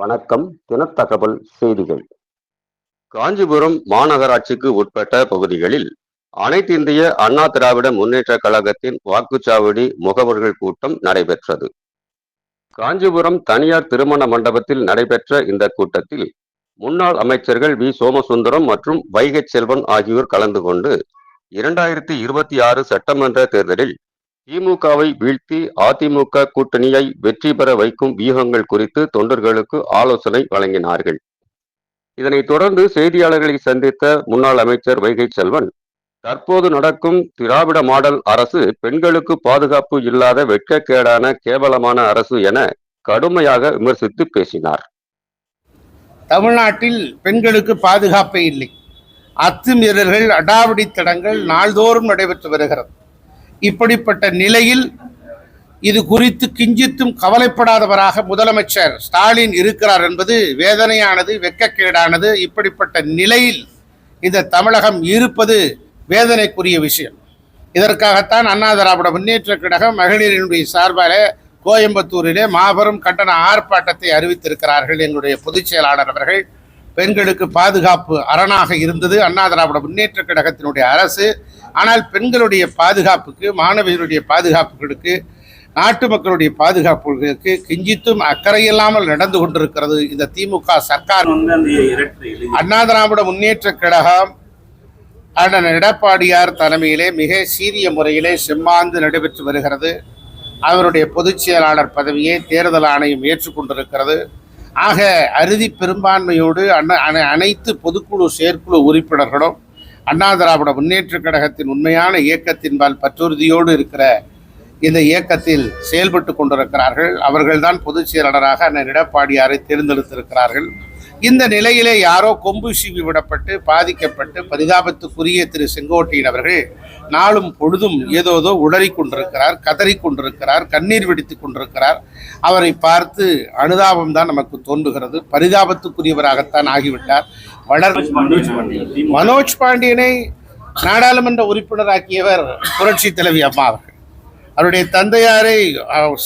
வணக்கம். தினத்தகவல் செய்திகள். காஞ்சிபுரம் மாநகராட்சிக்கு உட்பட்ட பகுதிகளில் அனைத்து இந்திய அண்ணா திராவிட முன்னேற்ற கழகத்தின் வாக்குச்சாவடி முகவர்கள் கூட்டம் நடைபெற்றது. காஞ்சிபுரம் தனியார் திருமண மண்டபத்தில் நடைபெற்ற இந்த கூட்டத்தில் முன்னாள் அமைச்சர்கள் வி. சோமசுந்தரம் மற்றும் வைகை செல்வன் ஆகியோர் கலந்து கொண்டு இரண்டாயிரத்தி இருபத்தி ஆறு சட்டமன்ற தேர்தலில் திமுகவை வீழ்த்தி அதிமுக கூட்டணியை வெற்றி பெற வைக்கும் வியூகங்கள் குறித்து தொண்டர்களுக்கு ஆலோசனை வழங்கினார்கள். இதனைத் தொடர்ந்து செய்தியாளர்களை சந்தித்த முன்னாள் அமைச்சர் வைகை செல்வன் தற்போது நடக்கும் திராவிட மாடல் அரசு பெண்களுக்கு பாதுகாப்பு இல்லாத வெட்கக்கேடான கேவலமான அரசு என கடுமையாக விமர்சித்து பேசினார். தமிழ்நாட்டில் பெண்களுக்கு பாதுகாப்பே இல்லை. அத்துமீறல்கள் அடாவடித்தனங்கள் நாள்தோறும் நடைபெற்று வருகிறது. இப்படிப்பட்ட நிலையில் இது குறித்து கிஞ்சித்தும் கவலைப்படாதவராக முதலமைச்சர் ஸ்டாலின் இருக்கிறார் என்பது வேதனையானது வெட்கக்கேடானது இப்படிப்பட்ட நிலையில் இந்த தமிழகம் இருப்பது வேதனைக்குரிய விஷயம். இதற்காகத்தான் அண்ணா திராவிட முன்னேற்ற கழகம் மகளிரினுடைய சார்பாக கோயம்புத்தூரிலே மாபெரும் கண்டன ஆர்ப்பாட்டத்தை அறிவித்திருக்கிறார்கள். எங்களுடைய பொதுச் செயலாளர் அவர்கள் பெண்களுக்கு பாதுகாப்பு அரணாக இருந்தது. அண்ணா திராவிட முன்னேற்ற கழகத்தினுடைய அரசு ஆனால் பெண்களுடைய பாதுகாப்புக்கு மாணவிகளுடைய பாதுகாப்புகளுக்கு நாட்டு மக்களுடைய பாதுகாப்புகளுக்கு கிஞ்சித்தும் அக்கறையில்லாமல் நடந்து கொண்டிருக்கிறது இந்த திமுக சர்க்கார். அண்ணா திராவிட முன்னேற்ற கழகம் அண்ணன் எடப்பாடியார் தலைமையிலே மிக சீரிய முறையிலே செம்மாந்து நடைபெற்று வருகிறது. அவருடைய பொதுச் செயலாளர் பதவியை தேர்தல் ஆணையம் ஏற்றுக்கொண்டிருக்கிறது ஆக அறுதி பெரும்பான்மையோடு அண்ண அனைத்து பொதுக்குழு செயற்குழு உறுப்பினர்களும் அண்ணா திராவிட முன்னேற்ற கழகத்தின் உண்மையான இயக்கத்தின்பால் பற்றுறுதியோடு இருக்கிற இந்த இயக்கத்தில் செயல்பட்டு கொண்டிருக்கிறார்கள். அவர்கள்தான் பொதுச் செயலாளராக அண்ணன் எடப்பாடியாரை தேர்ந்தெடுத்திருக்கிறார்கள். இந்த நிலையிலே யாரோ கொம்பு சீவி விடப்பட்டு பாதிக்கப்பட்டு பரிதாபத்துக்குரிய திரு செங்கோட்டையன் அவர்கள் நாளும் பொழுதும் ஏதோதோ உளறிக் கொண்டிருக்கிறார் கதறிக் கொண்டிருக்கிறார் கண்ணீர் வெடித்துக் கொண்டிருக்கிறார். அவரை பார்த்து அனுதாபம் தான் நமக்கு தோன்றுகிறது. பரிதாபத்துக்குரியவராகத்தான் ஆகிவிட்டார். வளர் மனோஜ் பாண்டியன். திமுக மனோஜ் பாண்டியனை நாடாளுமன்ற உறுப்பினராக்கியவர் புரட்சி தலைவி அம்மா அவர்கள். அவருடைய தந்தையாரை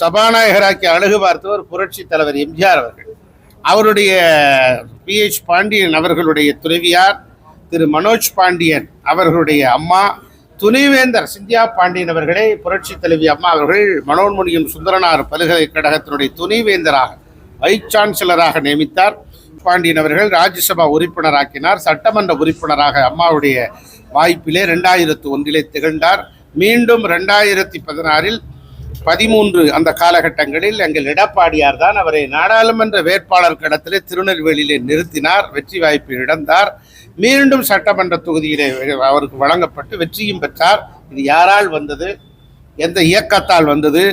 சபாநாயகராக்கி அழகு பார்த்தவர் புரட்சி தலைவர் எம்ஜிஆர் அவர்கள். அவருடைய பிஹெச் பாண்டியன் அவர்களுடைய துணைவியார் திரு மனோஜ் பாண்டியன் அவர்களுடைய அம்மா துணைவேந்தர் சிந்தியா பாண்டியன் அவர்களை புரட்சி தலைவி அம்மா அவர்கள் மனோன்முனியும் சுந்தரனார் பல்கலைக்கழகத்தினுடைய துணைவேந்தராக வைஸ் சான்சலராக நியமித்தார். பாண்டியன் அவர்கள் ராஜ்யசபா உறுப்பினராக்கினார். சட்டமன்ற உறுப்பினராக அம்மாவுடைய வாய்ப்பிலே ரெண்டாயிரத்து ஒன்றிலே திகழ்ந்தார். மீண்டும் ரெண்டாயிரத்தி பதினாறில் பதிமூன்று அந்த காலகட்டங்களில் எங்கள் எடப்பாடியார் தான் அவரை நாடாளுமன்ற வேட்பாளர் கடத்திலே திருநெல்வேலியிலே நிறுத்தினார் வெற்றி வாய்ப்பு இழந்தார். மீண்டும் சட்டமன்ற தொகுதியிலே அவருக்கு வழங்கப்பட்டு வெற்றியும் பெற்றார். இது யாரால் வந்தது? எந்த இயக்கத்தால் வந்தது?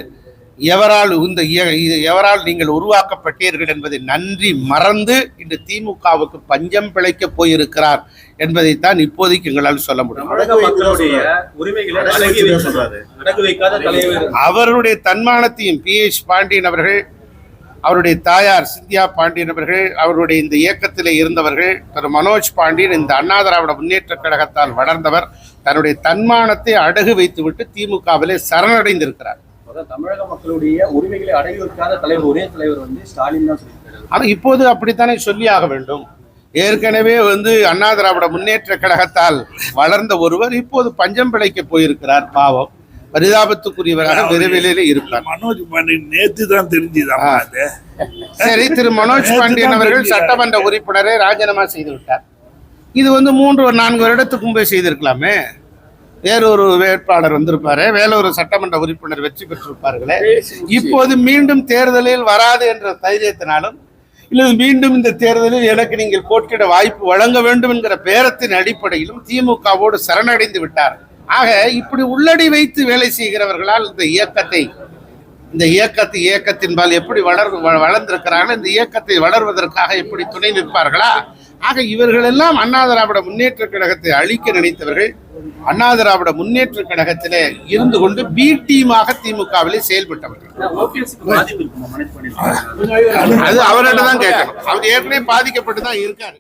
எவரால் இந்த இய- இது எவரால் நீங்கள் உருவாக்கப்பட்டீர்கள் என்பதை நன்றி மறந்து இன்று திமுகவுக்கு பஞ்சம் பிழைக்க போயிருக்கிறார் என்பதைத்தான் இப்போதைக்கு எங்களால் சொல்ல முடியும். அவருடைய தன்மானத்தையும் பி எச் பாண்டியன் அவர்கள் அவருடைய தாயார் சிந்தியா பாண்டியன் அவர்கள் அவருடைய இந்த இயக்கத்திலே இருந்தவர்கள் திரு மனோஜ் பாண்டியன் இந்த அண்ணா திராவிட முன்னேற்ற கழகத்தால் வளர்ந்தவர் தன்னுடைய தன்மானத்தை அடகு வைத்துவிட்டு திமுகவிலே சரணடைந்திருக்கிறார். அதான் தமிழக மக்களுடைய உரிமைகளை அடங்கி வைக்காத தலைவர் ஒரே தலைவர் வந்து ஸ்டாலின் தான் சொல்லியிருக்காரு. ஆனால் இப்போது அப்படித்தானே சொல்லியாக வேண்டும். ஏற்கனவே வந்து அண்ணா திராவிட முன்னேற்ற கழகத்தால் வளர்ந்த ஒருவர் இப்போது பஞ்சம் பிழைக்க போயிருக்கிறார் பாவம். பரிதாபத்துக்குரியவராக விரைவிலே இருப்பார். மனோஜ் பாண்டியன் நேத்து தான் தெரிஞ்சுதாம்மா அது? சரி திரு மனோஜ் பாண்டியன் அவர்கள் சட்டமன்ற உறுப்பினரை ராஜினாமா செய்து விட்டார் இது வந்து மூன்று ஒரு நான்கு வருடத்துக்கு முன்பே செய்திருக்கலாமே. வேறொரு வேட்பாளர் வந்திருப்பாரு. வேறொரு சட்டமன்ற உறுப்பினர் வெற்றி பெற்றிருப்பார்களே. இப்போது மீண்டும் தேர்தலில் வராது என்ற தைரியத்தினாலும் இல்லை மீண்டும் இந்த தேர்தலில் எனக்கு நீங்கள் போட்டியிட வாய்ப்பு வழங்க வேண்டும் என்கிற பேரத்தின் அடிப்படையிலும் திமுகவோடு சரணடைந்து விட்டார். ஆக இப்படி உள்ளடி வைத்து வேலை செய்கிறவர்களால் இந்த இயக்கத்தை இந்த இயக்கத்தை இயக்கத்தின்பால் எப்படி வளர் வளர்ந்திருக்கிறார்கள் இந்த இயக்கத்தை வளர்வதற்காக எப்படி துணை நிற்பார்களா? ஆக இவர்கள் எல்லாம் அண்ணா திராவிட முன்னேற்ற கழகத்தை அழிக்க நினைத்தவர்கள் அண்ணா திராவிட முன்னேற்ற கழகத்திலே இருந்து கொண்டு பி டீமாக திமுகவிலே செயல்பட்டவர்கள். அது அவர்கிட்ட தான் கேட்கணும். அவர் ஏற்கனவே பாதிக்கப்பட்டு தான் இருக்காரு.